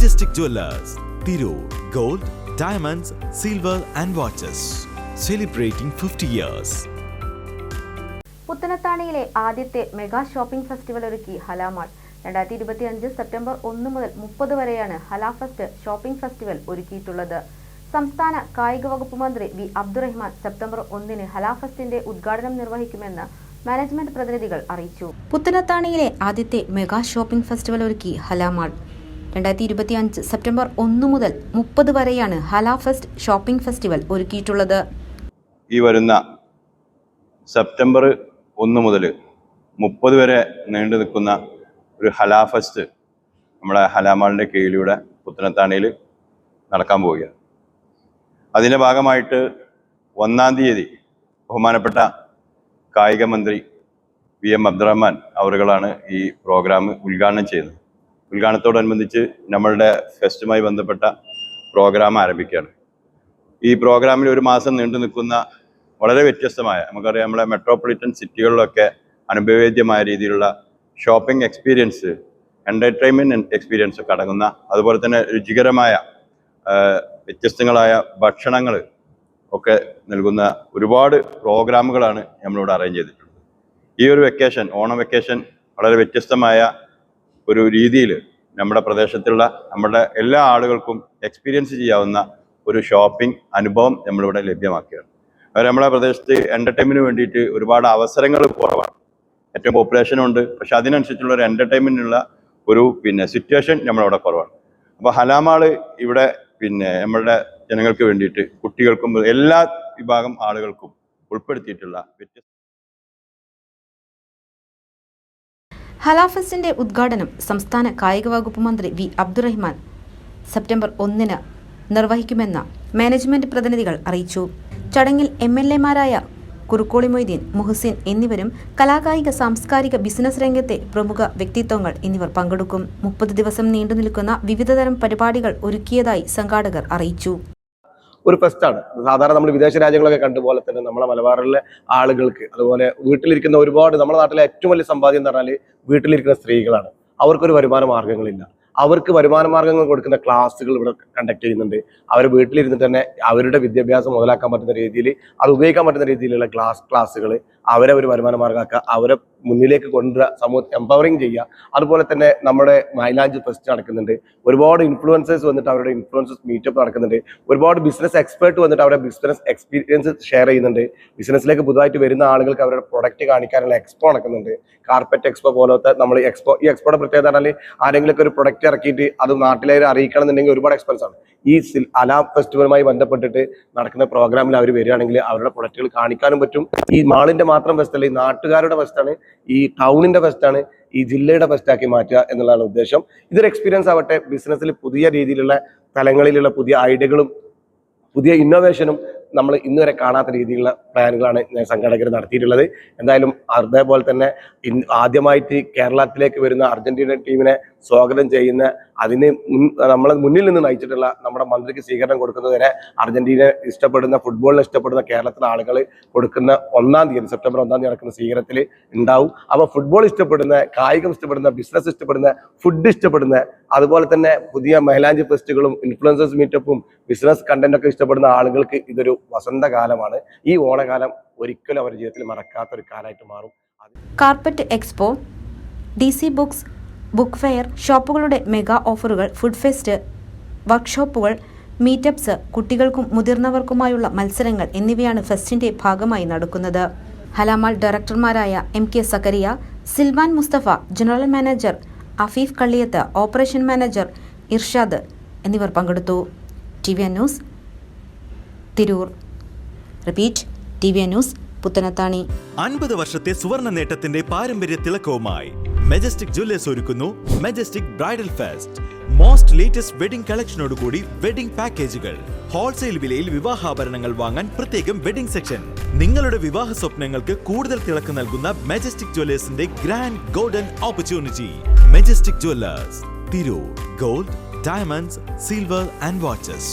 Majestic Jewellers Tirur gold diamonds silver and watches celebrating fifty years പുത്തനത്താണിയിലെ ആദ്യത്തെ mega shopping festival ഒരുക്കി ഹലാമാൾ. രണ്ടായിരത്തി ഇരുപത്തി അഞ്ച് സെപ്റ്റംബർ ഒന്ന് മുതൽ മുപ്പത് വരെയാണ് ഹലാ ഫെസ്റ്റ് ഷോപ്പിംഗ് ഫെസ്റ്റിവൽ ഒരുക്കിയിട്ടുള്ളത്. സംസ്ഥാന കായിക വകുപ്പ് മന്ത്രി വി. അബ്ദുറഹ്മാൻ സെപ്റ്റംബർ ഒന്നിന് ഹലാ ഫെസ്റ്റിന്റെ ഉദ്ഘാടനം നിർവഹിക്കുമെന്ന് മാനേജ്മെന്റ് പ്രതിനിധികൾ അറിയിച്ചു. പുത്തനത്താണിയിലെ ആദ്യത്തെ മെഗാ ഷോപ്പിംഗ് ഫെസ്റ്റിവൽ ഒരുക്കി ഹലാമാൾ. രണ്ടായിരത്തി ഇരുപത്തി അഞ്ച് സെപ്റ്റംബർ ഒന്ന് മുതൽ മുപ്പത് വരെയാണ് ഹലാഫെസ്റ്റ് ഷോപ്പിംഗ് ഫെസ്റ്റിവൽ ഒരുക്കിയിട്ടുള്ളത്. ഈ വരുന്ന സെപ്റ്റംബർ ഒന്ന് മുതൽ മുപ്പത് വരെ നീണ്ടു നിൽക്കുന്ന ഒരു ഹലാ ഫെസ്റ്റ് നമ്മുടെ ഹലാമാളിന്റെ കീഴിലൂടെ പുത്തനത്താണിയിൽ നടക്കാൻ പോവുകയാണ്. അതിന്റെ ഭാഗമായിട്ട് ഒന്നാം തീയതി ബഹുമാനപ്പെട്ട കായിക മന്ത്രി വി എം അബ്ദുറഹ്മാൻ അവറുകളാണ് ഈ പ്രോഗ്രാം ഉദ്ഘാടനം ചെയ്യുന്നത്. ഉദ്ഘാടനത്തോടനുബന്ധിച്ച് നമ്മളുടെ ഫെസ്റ്റുമായി ബന്ധപ്പെട്ട പ്രോഗ്രാം ആരംഭിക്കുകയാണ്. ഈ പ്രോഗ്രാമിൽ ഒരു മാസം നീണ്ടു നിൽക്കുന്ന വളരെ വ്യത്യസ്തമായ നമുക്കറിയാം നമ്മളെ മെട്രോപൊളിറ്റൻ സിറ്റികളിലൊക്കെ അനുഭവേദ്യമായ രീതിയിലുള്ള ഷോപ്പിംഗ് എക്സ്പീരിയൻസ് എന്റർടൈൻമെന്റ് എക്സ്പീരിയൻസ് ഒക്കെ അടങ്ങുന്ന അതുപോലെ തന്നെ രുചികരമായ വ്യത്യസ്തങ്ങളായ ഭക്ഷണങ്ങൾ ഒക്കെ നൽകുന്ന ഒരുപാട് പ്രോഗ്രാമുകളാണ് നമ്മളിവിടെ അറേഞ്ച് ചെയ്തിട്ടുള്ളത്. ഈ ഒരു വെക്കേഷൻ ഓണം വെക്കേഷൻ വളരെ വ്യത്യസ്തമായ ഒരു രീതിയിൽ നമ്മുടെ പ്രദേശത്തുള്ള നമ്മുടെ എല്ലാ ആളുകൾക്കും എക്സ്പീരിയൻസ് ചെയ്യാവുന്ന ഒരു ഷോപ്പിംഗ് അനുഭവം നമ്മളിവിടെ ലഭ്യമാക്കുകയാണ്. അത് നമ്മുടെ പ്രദേശത്ത് എന്റർടൈൻമെന്റിന് വേണ്ടിയിട്ട് ഒരുപാട് അവസരങ്ങൾ കുറവാണ്. ഏറ്റവും പോപ്പുലേഷനും ഉണ്ട്. പക്ഷെ അതിനനുസരിച്ചുള്ള ഒരു എന്റർടൈൻമെന്റിനുള്ള ഒരു പിന്നെ സിറ്റുവേഷൻ നമ്മളവിടെ കുറവാണ്. അപ്പോൾ ഹലാമാൾ ഇവിടെ പിന്നെ നമ്മളുടെ ജനങ്ങൾക്ക് വേണ്ടിയിട്ട് കുട്ടികൾക്കും എല്ലാ വിഭാഗം ആളുകൾക്കും ഉൾപ്പെടുത്തിയിട്ടുള്ള വ്യത്യസ്ത ഹലാഫെസ്റ്റിന്റെ ഉദ്ഘാടനം സംസ്ഥാന കായിക വകുപ്പ് മന്ത്രി വി അബ്ദുറഹ്മാൻ. സെപ്റ്റംബർ ഒന്നിന് നിർവഹിക്കുമെന്ന മാനേജ്മെന്റ് പ്രതിനിധികൾ അറിയിച്ചു. ചടങ്ങിൽ എം എൽ എമാരായ കുറുക്കോളി മൊയ്തീൻ മുഹസിൻ എന്നിവരും കലാകായിക സാംസ്കാരിക ബിസിനസ് രംഗത്തെ പ്രമുഖ വ്യക്തിത്വങ്ങൾ എന്നിവർ പങ്കെടുക്കും. മുപ്പത് ദിവസം നീണ്ടുനിൽക്കുന്ന വിവിധതരം പരിപാടികൾ ഒരുക്കിയതായി സംഘാടകർ അറിയിച്ചു. ഒരു ഫെസ്റ്റാണ് സാധാരണ നമ്മൾ വിദേശ രാജ്യങ്ങളൊക്കെ കണ്ടുപോലെ തന്നെ നമ്മളെ മലബാറിലെ ആളുകൾക്ക് അതുപോലെ വീട്ടിലിരിക്കുന്ന ഒരുപാട് നമ്മുടെ നാട്ടിലെ ഏറ്റവും വലിയ സമ്പാദ്യം എന്ന് പറഞ്ഞാൽ വീട്ടിലിരിക്കുന്ന സ്ത്രീകളാണ്. അവർക്കൊരു വരുമാന മാർഗങ്ങളില്ല. അവർക്ക് വരുമാന മാർഗങ്ങൾ കൊടുക്കുന്ന ക്ലാസ്സുകൾ ഇവിടെ കണ്ടക്ട് ചെയ്യുന്നുണ്ട്. അവർ വീട്ടിലിരുന്നിട്ട് തന്നെ അവരുടെ വിദ്യാഭ്യാസം മുതലാക്കാൻ പറ്റുന്ന രീതിയിൽ അത് ഉപയോഗിക്കാൻ പറ്റുന്ന രീതിയിലുള്ള ക്ലാസ് ക്ലാസ്സുകൾ അവരെ ഒരു വരുമാന മാർഗമാക്കുക അവരെ മുന്നിലേക്ക് കൊണ്ടുവരിക സമൂഹത്തെ എംപവറിങ് ചെയ്യുക. അതുപോലെ തന്നെ നമ്മുടെ മൈലാഞ്ച് ഫെസ്റ്റ് നടക്കുന്നുണ്ട്. ഒരുപാട് ഇൻഫ്ലുവൻസേഴ്സ് വന്നിട്ട് അവരുടെ ഇൻഫ്ലുവൻസസ് മീറ്റപ്പ് നടക്കുന്നുണ്ട്. ഒരുപാട് ബിസിനസ് എക്സ്പേർട്ട് വന്നിട്ട് അവരുടെ ബിസിനസ് എക്സ്പീരിയൻസ് ഷെയർ ചെയ്യുന്നുണ്ട്. ബിസിനസ്സിലേക്ക് പുതുതായിട്ട് വരുന്ന ആളുകൾക്ക് അവരുടെ പ്രൊഡക്റ്റ് കാണിക്കാനുള്ള എക്സ്പോ നടക്കുന്നുണ്ട്. കാർപ്പറ്റ് എക്സ്പോ പോലത്തെ നമ്മൾ എക്സ്പോ ഈ എക്സ്പോയുടെ പ്രത്യേകത പറഞ്ഞാൽ ആരെങ്കിലും ഒരു പ്രൊഡക്റ്റ് ഇറക്കിയിട്ട് അത് നാട്ടിലെ അറിയിക്കണം എന്നുണ്ടെങ്കിൽ ഒരുപാട് എക്സ്പെൻസ് ആണ്. ഈ അല ഫെസ്റ്റിവലുമായി ബന്ധപ്പെട്ടിട്ട് നടക്കുന്ന പ്രോഗ്രാമിൽ അവർ വരികയാണെങ്കിൽ അവരുടെ പ്രൊഡക്റ്റുകൾ കാണിക്കാനും പറ്റും. ഈ മാളിന്റെ മാത്രം ഫെസ്റ്റല്ല ഈ നാട്ടുകാരുടെ ഫെസ്റ്റാണ് ഈ ടൗണിന്റെ ഫെസ്റ്റാണ് ഈ ജില്ലയുടെ ഫെസ്റ്റാക്കി മാറ്റുക എന്നുള്ളതാണ് ഉദ്ദേശം. ഇതൊരു എക്സ്പീരിയൻസ് ആവട്ടെ. ബിസിനസ്സിൽ പുതിയ രീതിയിലുള്ള തലങ്ങളിലുള്ള പുതിയ ഐഡിയകളും പുതിയ ഇന്നോവേഷനും നമ്മൾ ഇന്നുവരെ കാണാത്ത രീതിയിലുള്ള പ്ലാനുകളാണ് ഞാൻ സംഘാടകർ നടത്തിയിട്ടുള്ളത്. എന്തായാലും അതേപോലെ തന്നെ ആദ്യമായിട്ട് കേരളത്തിലേക്ക് വരുന്ന അർജന്റീന ടീമിനെ സ്വാഗതം ചെയ്യുന്ന അതിന് നമ്മളെ മുന്നിൽ നിന്ന് നയിച്ചിട്ടുള്ള നമ്മുടെ മന്ത്രിക്ക് സ്വീകരണം കൊടുക്കുന്നതിനെ അർജന്റീന ഇഷ്ടപ്പെടുന്ന ഫുട്ബോളിനെ ഇഷ്ടപ്പെടുന്ന കേരളത്തിലെ ആളുകൾ കൊടുക്കുന്ന ഒന്നാം തീയതി സെപ്റ്റംബർ ഒന്നാം തീയതി നടക്കുന്ന സ്വീകരണത്തിൽ ഉണ്ടാവും. അപ്പോൾ ഫുട്ബോൾ ഇഷ്ടപ്പെടുന്ന കായികം ഇഷ്ടപ്പെടുന്ന ബിസിനസ് ഇഷ്ടപ്പെടുന്ന ഫുഡ് ഇഷ്ടപ്പെടുന്ന അതുപോലെ തന്നെ പുതിയ മൈലാഞ്ചി ഫെസ്റ്റുകളും ഇൻഫ്ലുവൻസേഴ്സ് മീറ്റപ്പും ബിസിനസ് കണ്ടന്റ് ഒക്കെ ഇഷ്ടപ്പെടുന്ന ആളുകൾക്ക് ഇതൊരു വസന്തകാലമാണ്. ഈ ഓണകാലം ഒരിക്കലും അവരുടെ ജീവിതത്തിൽ മറക്കാത്ത ഒരു കാലമായിട്ട് മാറും. Carpet expo D C books book fair ഷോപ്പുകളുടെ mega ഓഫറുകൾ ഫുഡ് ഫെസ്റ്റ് വർക്ക്ഷോപ്പുകൾ മീറ്റപ്സ് കുട്ടികൾക്കും മുതിർന്നവർക്കുമായുള്ള മത്സരങ്ങൾ എന്നിവയാണ് ഫെസ്റ്റിന്റെ ഭാഗമായി നടക്കുന്നത്. ഹലാമാൾ ഡയറക്ടർമാരായ M K Zakariya Silvan Mustafa general manager Afeef Kalliyath operation manager Irshad എന്നിവർ പങ്കെടുത്തു. T V news Tirur. Repeat T V news Puthanathani. അൻപത് വർഷത്തെ സുവർണ നേട്ടത്തിന്റെ പാരമ്പര്യ തിളക്കവുമായി മെജസ്റ്റിക് ജ്വല്ലേഴ്സ് ഒരുക്കുന്നു Majestic bridal fest. Most latest wedding കളക്ഷനോടുകൂടി wedding പാക്കേജുകൾ ഹോൾസെയിൽ വിലയിൽ വിവാഹാഭരണങ്ങൾ വാങ്ങാൻ പ്രത്യേകം വെഡിംഗ് സെക്ഷൻ നിങ്ങളുടെ വിവാഹ സ്വപ്നങ്ങൾക്ക് കൂടുതൽ തിളക്ക് നൽകുന്ന Majestic ജ്വല്ലേഴ്സിന്റെ grand golden opportunity Majestic Jewellers Tirur gold diamonds silver and watches